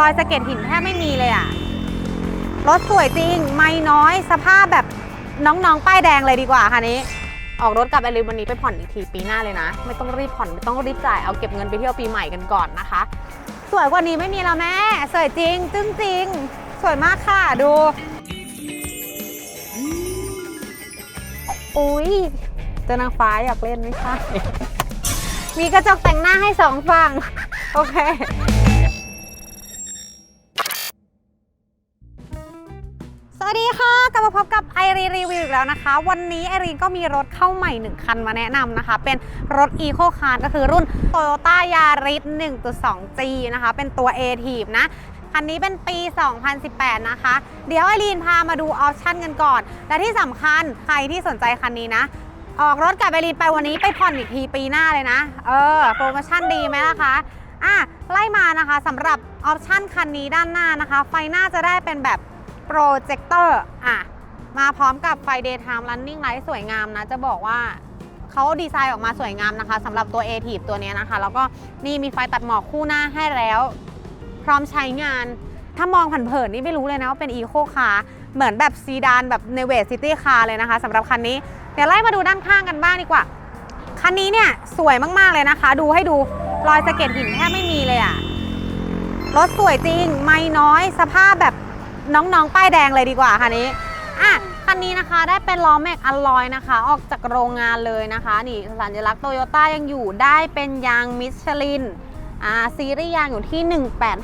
รอยสะเก็ดหินแทบไม่มีเลยอะรถสวยจริง ไม่น้อยสภาพแบบน้องๆ ป้ายแดงเลยดีกว่าคันนี้ ออกรถกับไอรินวันนี้ไปผ่อนอีกทีปีหน้าเลยนะ ไม่ต้องรีบผ่อนไม่ต้องรีบจ่ายเอาเก็บเงินไปเที่ยวปีใหม่กันก่อนนะคะ สวยกว่านี้ไม่มีแล้วแม่สวยจริง จึ้งจริง สวยมากค่ะดูอุ้ยเจอนางฟ้าอยากเล่นไม่ใช่มีกระจกแต่งหน้าให้สองฝั่ง โอเค กลับมาพบกับไอรีรีวิวอีกแล้วนะคะ วันนี้ไอรีนก็มีรถเข้าใหม่หนึ่งคันมาแนะนำนะคะ เป็นรถ Eco Car ก็คือรุ่น Toyota Yaris 1.2G นะคะ เป็นตัว a t i v นะคันนี้เป็นปี 2018 นะคะ เดี๋ยวไอรีนพามาดูออปชั่นกันก่อน และที่สำคัญใครที่สนใจคันนี้นะ ออกรถกับไอรีนไปวันนี้ไปผ่อนอีกทีปีหน้าเลยนะ เออ โปรโมชั่นดีไหมล่ะคะอะไล่มานะคะสำหรับออปชั่นคันนี้ด้านหน้านะคะ ไฟหน้าจะได้เป็นแบบ โปรเจคเตอร์อะมาพร้อมกับไฟ daytime running light สวยงามนะ จะบอกว่าเขาดีไซน์ออกมาสวยงามนะคะสำหรับตัว a t i v ตัวนี้นะคะ แล้วก็นี่มีไฟตัดหมอกคู่หน้าให้แล้ว พร้อมใช้งาน ถ้ามองผ่านเผินนี่ไม่รู้เลยนะว่าเป็นอีโคคาร์เหมือนแบบซีดานแบบเนเวซิตี้คาร์เลยนะคะสำหรับคันนี้ เดี๋ยวไล่มาดูด้านข้างกันบ้างดีกว่า คันนี้เนี่ยสวยมากๆเลยนะคะ ดูให้ดูรอยสะเก็ดหินแทบไม่มีเลยอะรถสวยจริง ไม่น้อยสภาพแบบ น้องๆ ป้ายแดงเลยดีกว่าคันนี้ อะ คันนี้นะคะได้เป็นล้อแม็กอลลอยนะคะ ออกจากโรงงานเลยนะคะ นี่สัญลักษณ์โตโยต้ายังอยู่ได้เป็นยางมิชลินอ่าซีรีส์ยางอยู่ที่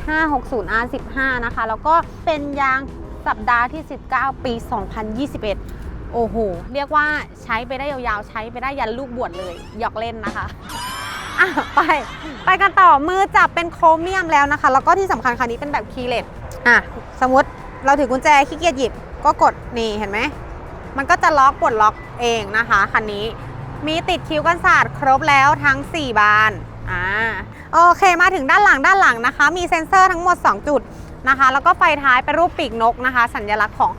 18560 R15 นะคะ แล้วก็เป็นยางสัปดาห์ที่ 19 ปี 2021 โอ้โห เรียกว่าใช้ไปได้ยาวๆ ใช้ไปได้ยันลูกบวชเลย หยอกเล่นนะคะอะไป ไปกันต่อมือจับเป็นโครเมียมแล้วนะคะ แล้วก็ที่สำคัญคันนี้เป็นแบบคีเลสอะ สมมติ เราถือกุญแจขี้เกียจหยิบก็กดนี่เห็นไหม มันก็จะล็อกปลดล็อกเองนะคะคันนี้มีติดคิ้วกันศาสตร์ครบแล้วทั้ง 4 บานอ่าโอเคมาถึงด้านหลังด้านหลังนะคะ มีเซ็นเซอร์ทั้งหมด 2 จุดนะคะ แล้วก็ไฟท้ายเป็นรูปปีกนกนะคะ สัญลักษณ์ของ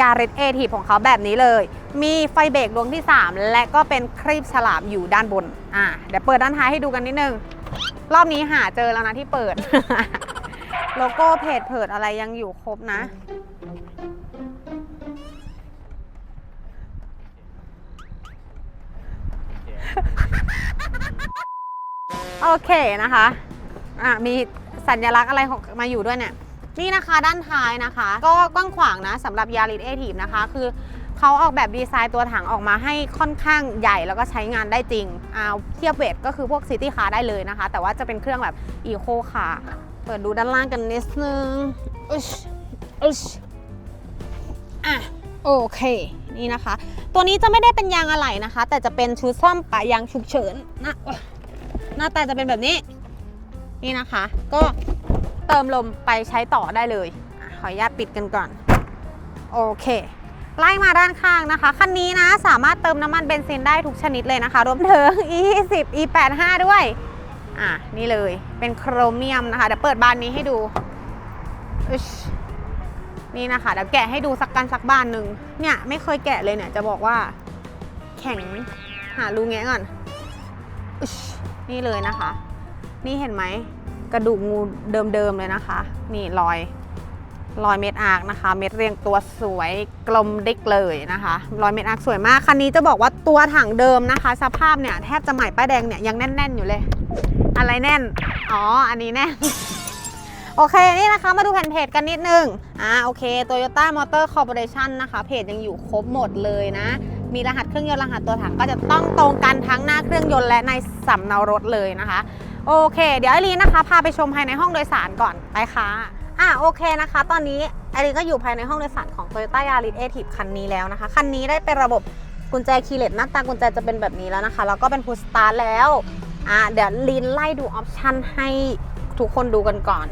ยาริสเอทีของเขาแบบนี้เลย มีไฟเบรกดวงที่ 3 และก็เป็นครีบฉลามอยู่ด้านบนอ่าเดี๋ยวเปิดด้านท้ายให้ดูกันนิดนึง รอบนี้หาเจอแล้วนะที่เปิด โลโก้เพจเพิดอะไรยังอยู่ครบนะ โอเคนะคะ อะ มีสัญลักษณ์อะไรของมาอยู่ด้วยเนี่ย นี่นะคะด้านท้ายนะคะ ก็กว้างขวางนะสำหรับยาริสเอทีฟนะคะ คือเขาออกแบบดีไซน์ตัวถังออกมาให้ค่อนข้างใหญ่แล้วก็ใช้งานได้จริงอ่าเทียบเวทก็คือพวกซิตี้คาร์ได้เลยนะคะ แต่ว่าจะเป็นเครื่องแบบอีโคคาร์ เปิดดูด้านล่างกันนิดนึงอึชอึชอะโอเคนี่นะคะ ตัวนี้จะไม่ได้เป็นยางอะไหล่นะคะ แต่จะเป็นชุดซ่อมปะยางฉุกเฉินนะหน้าตาจะเป็นแบบนี้ นี่นะคะ ก็เติมลมไปใช้ต่อได้เลยขออนุญาตปิดกันก่อน โอเคไล่มาด้านข้างนะคะ คันนี้นะสามารถเติมน้ำมันเบนซินได้ทุกชนิดเลยนะคะ รวมถึง E10 E85 ด้วย อะนี่เลยเป็นโครเมียมนะคะเดี๋ยวเปิดบานนี้ให้ดูอึชนี่นะคะเดี๋ยวแกะให้ดูสักกันสักบานหนึ่งเนี่ยไม่เคยแกะเลยเนี่ยจะบอกว่า แข็งหารูแงะก่อนอึชนี่เลยนะคะ นี่เห็นไหมกระดูกงูเดิมๆเลยนะคะ นี่รอยรอยเม็ดอาร์กนะคะ เม็ดเรียงตัวสวยกลมดิกเลยนะคะรอยเม็ดอาร์กสวยมากคันนี้จะบอกว่าตัวถังเดิมนะคะ สภาพเนี่ยแทบจะใหม่ป้ายแดงเนี่ยยังแน่น ๆ อยู่เลย อะไรแน่น อ๋อ อันนี้แน่น โอเค นี่นะคะ มาดูแผ่นเพจกันนิดนึง อ่า โอเค Toyota Motor Corporation นะคะ เพจยังอยู่ครบหมดเลยนะ มีรหัสเครื่องยนต์รหัสตัวถังก็จะต้องตรงกันทั้งหน้าเครื่องยนต์และในสำเนารถเลยนะคะ โอเค เดี๋ยวไอรีนนะคะ พาไปชมภายในห้องโดยสารก่อน ไปค่ะ อะโอเคนะคะ ตอนนี้ไอรีนก็อยู่ภายในห้องโดยสารของ Toyota Yaris a t i v คันนี้แล้วนะคะ คันนี้ได้เป็นระบบกุญแจคีย์เลสหน้าตากุญแจจะเป็นแบบนี้แล้วนะคะ แล้วก็เป็นพุชสตาร์แล้ว อะเดี๋ยวลีนไล่ดูออปชันให้ทุกคนดูกันก่อน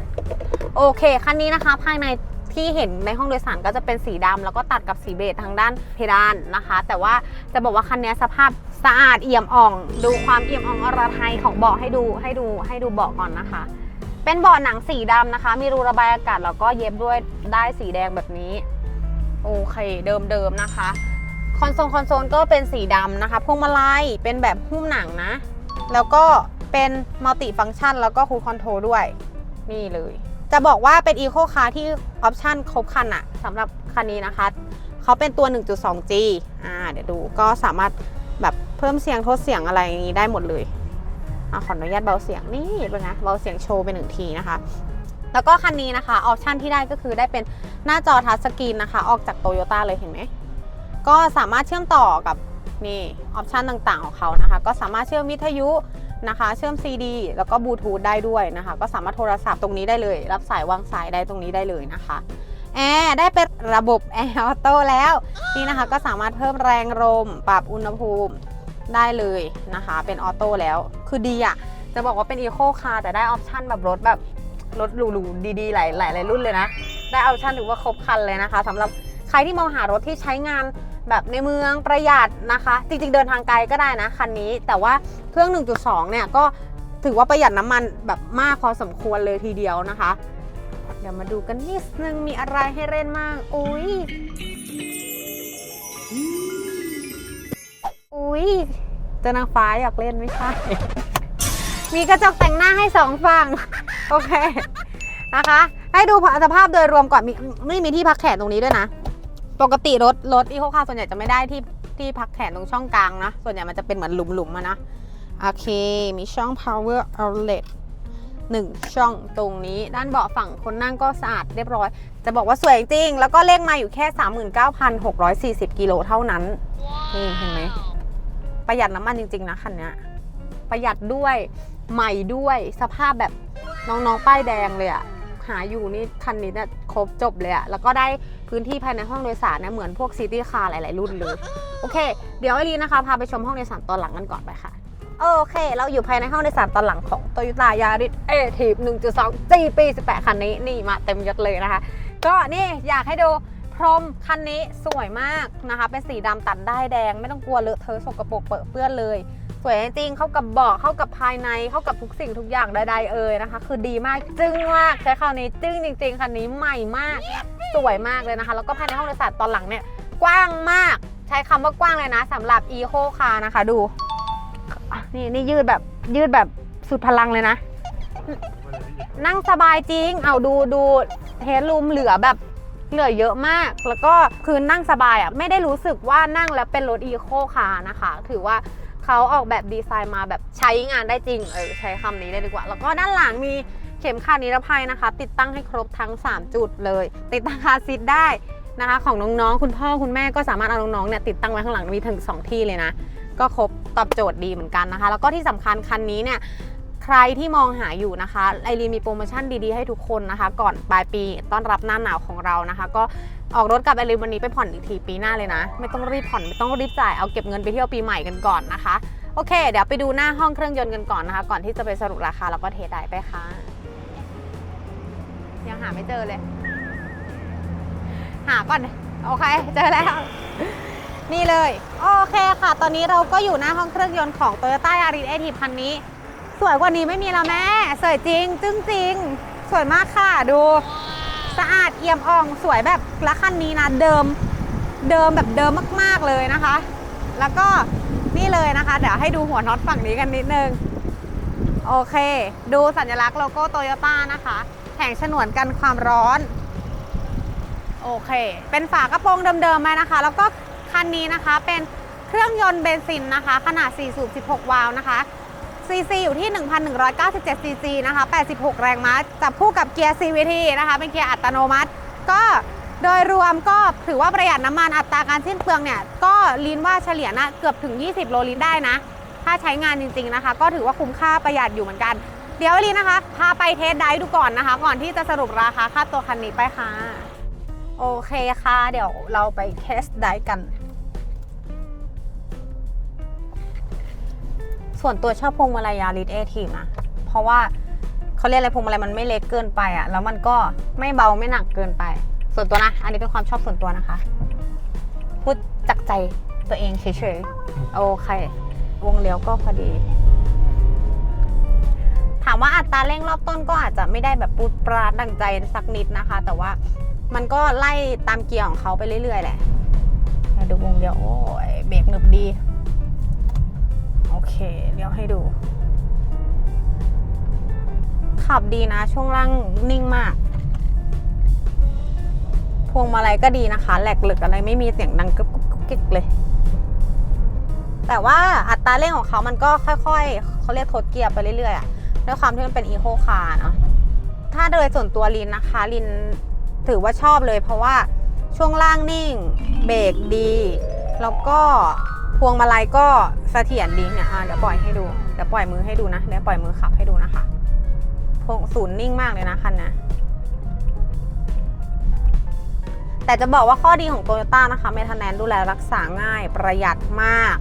โอเคคันนี้นะคะ ภายในที่เห็นในห้องโดยสารก็จะเป็นสีดำแล้วก็ตัดกับสีเบจทางด้านเพดานนะคะ แต่ว่าจะบอกว่าคันนี้สภาพสะอาดเอี่ยมอ่อง ดูความเอี่ยมอ่องอรไทยของเบาะให้ดูให้ดูให้ดูเบาะก่อนนะคะ เป็นเบาะหนังสีดำนะคะ มีรูระบายอากาศแล้วก็เย็บด้วยได้สีแดงแบบนี้ โอเคเดิมๆนะคะ คอนโซลคอนโซลก็เป็นสีดำนะคะพวงมาลัยเป็นแบบหุ้มหนังนะ แล้วก็เป็นมัลติฟังก์ชันแล้วก็คูลคอนโทรลด้วย นี่เลย จะบอกว่าเป็น Eco Car ที่ออปชั่นครบครันอะสำหรับคันนี้นะคะ เขาเป็นตัว 1.2G อ่าเดี๋ยวดูก็สามารถแบบเพิ่มเสียงทดเสียงอะไรอย่างนี้ได้หมดเลยอะขออนุญาตเบาเสียงนี่เป็นไงเบาเสียงโชว์ไปหนึ่งทีนะคะ แล้วก็คันนี้นะคะออปชันที่ได้ก็คือได้เป็นหน้าจอทัชสกรีนนะคะ ออกจากโตโยต้าเลยเห็นไหมก็สามารถเชื่อมต่อกับ นี่ออปชันต่างๆของเขานะคะ ก็สามารถเชื่อมวิทยุนะคะ เชื่อม CD แล้วก็บลูทูธได้ด้วยนะคะ ก็สามารถโทรศัพท์ตรงนี้ได้เลย รับสายวางสายได้ตรงนี้ได้เลยนะคะแอร์ได้เป็นระบบแอร์ออโต้แล้ว นี่นะคะก็สามารถเพิ่มแรงลมปรับอุณหภูมิได้เลยนะคะ เป็นออโต้แล้ว คือดีอะจะบอกว่าเป็นอีโคคาร์แต่ได้ออปชันแบบรถแบบรถหรูๆดีๆ หลายหลายหลายรุ่นเลยนะ ได้ออปชันถือว่าครบครันเลยนะคะสำหรับใครที่มองหารถที่ใช้งาน แบบในเมืองประหยัดนะคะ จริงๆเดินทางไกลก็ได้นะคันนี้ แต่ว่าเครื่อง 1.2 เนี่ยก็ถือว่าประหยัดน้ำมันแบบมากพอสมควรเลยทีเดียวนะคะ เดี๋ยวมาดูกันนิดนึงมีอะไรให้เล่นมากอุ้ยอุ้ยเจอนางฟ้าอยากเล่นไม่ใช่ มีกระจกแต่งหน้าให้สองฝั่ง โอเค นะคะ ให้ดูสภาพโดยรวมก่อนมีไม่มีที่พักแขนตรงนี้ด้วยนะ ปกติรถรถอีโคคาร์ส่วนใหญ่จะไม่ได้ที่ที่พักแขนตรงช่องกลางนะ ส่วนใหญ่มันจะเป็นเหมือนหลุมๆอะนะ โอเค มีช่อง power outlet หนึ่งช่องตรงนี้ ด้านเบาะฝั่งคนนั่งก็สะอาดเรียบร้อย จะบอกว่าสวยจริง แล้วก็เลขมาอยู่แค่ 39,640 กิโลเท่านั้น นี่เห็นไหม ประหยัดน้ำมันจริง ๆ นะคันนี้ประหยัดด้วยใหม่ด้วยสภาพแบบน้องๆป้ายแดงเลยอะ หาอยู่นี่คันนี้เนี่ยครบจบเลยอะแล้วก็ได้พื้นที่ภายในห้องโดยสารเนี่ยเหมือนพวกซิตี้คาร์หลาย ๆ รุ่นเลย โอเค เดี๋ยวไอรีนะคะพาไปชมห้องโดยสารตอนหลังกันก่อนไปค่ะโอเค เราอยู่ภายในห้องโดยสารตอนหลังของ Toyota Yaris a t i v 1.2 G ปี18 คันนี้นี่มาเต็มยศเลยนะคะ ก็นี่อยากให้ดูพรมคันนี้สวยมากนะคะ เป็นสีดำตัดได้ายแดง ไม่ต้องกลัวเลอะเทอะสกปรกเปรอะเปื้อนเลย สวยจริงเข้ากับเบาะเข้ากับภายในเข้ากับทุกสิ่งทุกอย่างใดๆเอ่ยนะคะ คือดีมากจึ้งมากใช้คำนี้จึ้งจริง ๆคันนี้ใหม่มาก สวยมากเลยนะคะ แล้วก็ภายในห้องโดยสารตอนหลังเนี่ยกว้างมาก ใช้คำว่ากว้างเลยนะสำหรับ Eco Car นะคะดู นี่นี่ยืดแบบยืดแบบสุดพลังเลยนะ นั่งสบายจริง เอาดูดูเฮดรูมเหลือแบบเหลือเยอะมาก แล้วก็คือนั่งสบายอะไม่ได้รู้สึกว่านั่งแล้วเป็นรถอีโคคาร์นะคะ ถือว่า เขาออกแบบดีไซน์มาแบบใช้งานได้จริง เออใช้คำนี้ได้ดีกว่า แล้วก็ด้านหลังมีเข็มขัดนิรภัยนะคะ ติดตั้งให้ครบทั้ง 3 จุดเลย ติดตั้งคาร์ซีทได้นะคะ ของน้องๆ คุณพ่อคุณแม่ก็สามารถเอาน้องๆเนี่ยติดตั้งไว้ข้างหลังมีถึง 2 ที่เลยนะ ก็ครบตอบโจทย์ดีเหมือนกันนะคะ แล้วก็ที่สำคัญคันนี้เนี่ย ใครที่มองหาอยู่นะคะไอรีนมีโปรโมชั่นดีๆให้ทุกคนนะคะ ก่อนปลายปีต้อนรับหน้าหนาวของเรานะคะ ก็ออกรถกับไอรีวันนี้ไปผ่อนอีกทีปีหน้าเลยนะ ไม่ต้องรีบผ่อนไม่ต้องรีบจ่ายเอาเก็บเงินไปเที่ยวปีใหม่กันก่อนนะคะโอเค เดี๋ยวไปดูหน้าห้องเครื่องยนต์กันก่อนนะคะ ก่อนที่จะไปสรุปราคาแล้วก็เทสได้ไปค่ะยังหาไม่เจอเลย หาก่อน โอเค เจอแล้ว นี่เลย โอเคค่ะ ตอนนี้เราก็อยู่หน้าห้องเครื่องยนต์ของ Toyota Yaris a t i v คันนี้ สวยกว่านี้ไม่มีแล้วแม่ สวยจริง จึ้งจริง สวยมากค่ะดู สะอาดเอี่ยมอ่องสวยแบบละคันนี้นะเดิม เดิมแบบเดิมมากๆเลยนะคะ แล้วก็นี่เลยนะคะ เดี๋ยวให้ดูหัวน็อตฝั่งนี้กันนิดนึง โอเค ดูสัญลักษณ์โลโก้โตโยต้านะคะแผงฉนวนกันความร้อน โอเค เป็นฝากระโปรงเดิมๆมานะคะ แล้วก็คันนี้นะคะเป็นเครื่องยนต์เบนซินนะคะ ขนาด 4 สูบ 16 วาล์วนะคะ ซีซีอยู่ที่ 1,197ซีซีนะคะ 86 แรงม้าจับคู่กับเกียร์ CVT นะคะ เป็นเกียร์อัตโนมัติ ก็โดยรวมก็ถือว่าประหยัดน้ำมันอัตราการสิ้นเปลืองเนี่ย ก็ลินว่าเฉลี่ยนะเกือบถึง 20 โลลิตรได้นะ ถ้าใช้งานจริงๆนะคะ ก็ถือว่าคุ้มค่าประหยัดอยู่เหมือนกัน เดี๋ยวลินนะคะ พาไปเทสไดฟ์ดูก่อนนะคะ ก่อนที่จะสรุปราคาค่าตัวคันนี้ไปค่ะ โอเคค่ะ เดี๋ยวเราไปเทสไดฟ์กัน ส่วนตัวชอบพวงมาลัยยาริสเอทีนะ เพราะว่าเขาเรียกอะไรพวงมาลัยมันไม่เล็กเกินไปอะแล้วมันก็ไม่เบาไม่หนักเกินไป ส่วนตัวนะ อันนี้เป็นความชอบส่วนตัวนะคะ พูดจากใจตัวเองเฉยๆ โอเค วงเลี้ยวก็พอดี ถามว่าอัตราเร่งรอบต้นก็อาจจะไม่ได้แบบปูดปราดดังใจสักนิดนะคะ แต่ว่ามันก็ไล่ตามเกียร์ของเขาไปเรื่อยๆ แหละ ดูวงเลี้ยวโอ้ยเบรกหนึบดี เคเดี๋ยวให้ดู ขับดีนะ ช่วงล่างนิ่งมาก พวงมาลัยก็ดีนะคะ แหลกเหลึกอะไรไม่มีเสียงดังกึกกุ๊กกุ๊กกิ๊กเลย แต่ว่าอัตราเร่งของเขามันก็ค่อยๆ เขาเรียกทดเกียร์ไปเรื่อยๆอะด้วยความที่มันเป็นอีโคคาร์เนาะถ้าโดยส่วนตัวลินนะคะ ลินถือว่าชอบเลยเพราะว่าช่วงล่างนิ่ง เบรกดี แล้วก็ พวงมาลัยก็เสถียรดีเนี่ยอะเดี๋ยวปล่อยให้ดูเดี๋ยวปล่อยมือให้ดูนะเดี๋ยวปล่อยมือขับให้ดูนะคะพวงศูนย์นิ่งมากเลยนะคันนี้แต่จะบอกว่าข้อดีของโตโยต้านะคะเมทแนนดูแลรักษาง่ายประหยัดมาก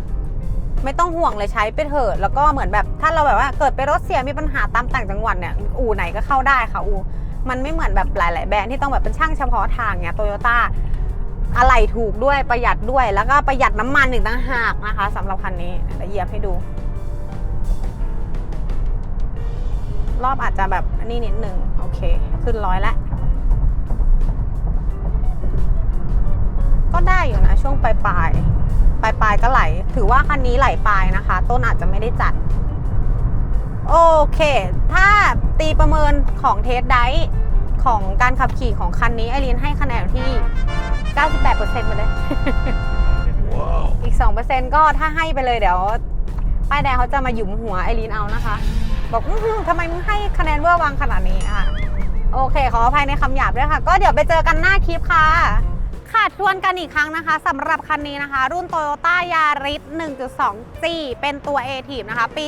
ไม่ต้องห่วงเลยใช้ไปเถอะแล้วก็เหมือนแบบถ้าเราแบบว่าเกิดไปรถเสียมีปัญหาตามต่างจังหวัดเนี่ยอู่ไหนก็เข้าได้ค่ะอู่มันไม่เหมือนแบบหลาย ๆ แบรนด์ที่ต้องแบบเป็นช่างเฉพาะทางเนี่ยโตโยต้า อะไรถูกด้วยประหยัดด้วยแล้วก็ประหยัดน้ำมันอีกต่างหากนะคะสำหรับคันนี้เดี๋ยวเยียบให้ดู รอบอาจจะแบบนี่นิดนึงโอเค ขึ้นร้อยแล้วก็ได้อยู่นะช่วงปลายปลายปลายปลายก็ไหล ถือว่าคันนี้ไหลปลายนะคะ ต้นอาจจะไม่ได้จัด โอเค ถ้าตีประเมินของเทสไดท์ ของการขับขี่ของคันนี้ไอรีนให้คะแนนอยู่ที่ 98%ไปเลย อีก 2%ก็ถ้าให้ไปเลยเดี๋ยวป้ายแดงเขาจะมาหยุมหัวไอรีนเอานะคะ บอกอื้อหือทำไมมึงให้คะแนนเวอร์วังขนาดนี้อะโอเค ขออภัยในคำหยาบด้วยค่ะ ก็เดี๋ยวไปเจอกันหน้าคลิปค่ะ ค่ะทวนกันอีกครั้งนะคะสำหรับคันนี้นะคะ รุ่น Toyota Yaris 1.2G เป็นตัว a t i v นะคะ ปี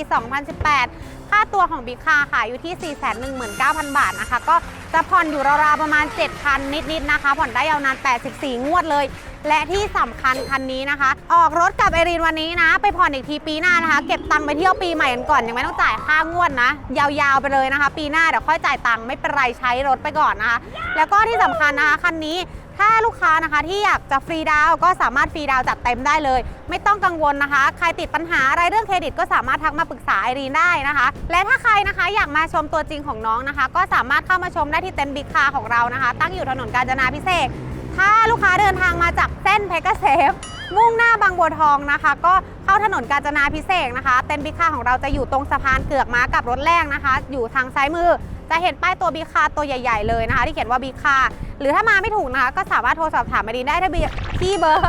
2018 ค่าตัวของบิ๊กคาขายอยู่ที่ 419,000 บาทนะคะ ก็ จะผ่อนอยู่ราวๆประมาณ 7,000 นิดๆนะคะ ผ่อนได้ยาวนาน 84 งวดเลย และที่สำคัญคันนี้นะคะ ออกรถกับไอรีนวันนี้นะ ไปผ่อนอีกทีปีหน้านะคะ เก็บตังค์ไปเที่ยวปีใหม่กันก่อนยังไม่ต้องจ่ายค่างวดนะ ยาวๆไปเลยนะคะ ปีหน้าเดี๋ยวค่อยจ่ายตังค์ไม่เป็นไรใช้รถไปก่อนนะคะ แล้วก็ที่สำคัญนะคะคันนี้ ถ้าลูกค้านะคะที่อยากจะฟรีดาวก็สามารถฟรีดาวจัดเต็มได้เลย ไม่ต้องกังวลนะคะ ใครติดปัญหาอะไรเรื่องเครดิตก็สามารถทักมาปรึกษาไอรีนได้นะคะ และถ้าใครนะคะอยากมาชมตัวจริงของน้องนะคะ ก็สามารถเข้ามาชมได้ที่เต็นท์บิ๊กคาร์ของเรานะคะ ตั้งอยู่ถนนกาญจนาพิเศษถ้าลูกค้าเดินทางมาจากเส้นเพชรเกษมมุ่งหน้าบางบัวทองนะคะ ก็เข้าถนนกาญจนาพิเศษนะคะ เต็นท์บิ๊กคาร์ของเราจะอยู่ตรงสะพานเกือกม้ากับรถแรกนะคะ อยู่ทางซ้ายมือ จะเห็นป้ายตัวบีคาตัวใหญ่ ๆ เลยนะคะ ที่เขียนว่าบีคาหรือถ้ามาไม่ถูกนะคะ ก็สามารถโทรสอบถามมาดีได้ที่เบอร์ที่เบอร์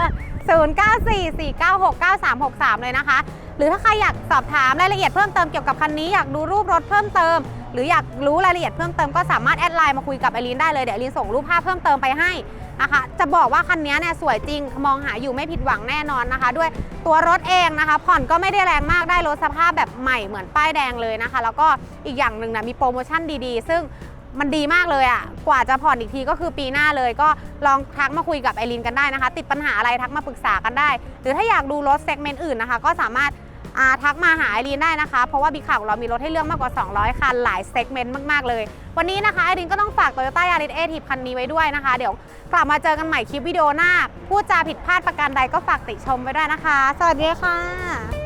0944969363 เลยนะคะ หรือถ้าใครอยากสอบถามรายละเอียดเพิ่มเติมเกี่ยวกับคันนี้อยากดูรูปรถเพิ่มเติม หรืออยากรู้รายละเอียดเพิ่มเติมก็สามารถแอดไลน์มาคุยกับไอรีนได้เลยเดี๋ยวไอรีนส่งรูปภาพเพิ่มเติมไปให้ นะคะ จะบอกว่าคันนี้เนี่ยสวยจริงมองหาอยู่ไม่ผิดหวังแน่นอนนะคะ ด้วยตัวรถเองนะคะ ผ่อนก็ไม่ได้แรงมากได้รถสภาพแบบใหม่เหมือนป้ายแดงเลยนะคะ แล้วก็อีกอย่างหนึ่งนะมีโปรโมชั่นดีๆ ซึ่งมันดีมากเลยอะ่ะ กว่าจะผ่อนอีกทีก็คือปีหน้าเลย ก็ลองทักมาคุยกับไอรีนกันได้นะคะ ติดปัญหาอะไรทักมาปรึกษากันได้ หรือถ้าอยากดูรถเซกเมนต์อื่นนะคะ ก็สามารถ ทักมาหาไอรีนได้นะคะ เพราะว่าบิ๊กข่าวของเรามีรถให้เลือกมากกว่า 200 คัน หลายเซกเมนต์มาก ๆ เลย วันนี้นะคะไอรีนก็ต้องฝาก Toyota Yaris a t i v คันนี้ไว้ด้วยนะคะ เดี๋ยวกลับมาเจอกันใหม่คลิปวิดีโอหน้า พูดจาผิดพลาดประการใดก็ฝากติชมไว้ด้วยนะคะ สวัสดีค่ะ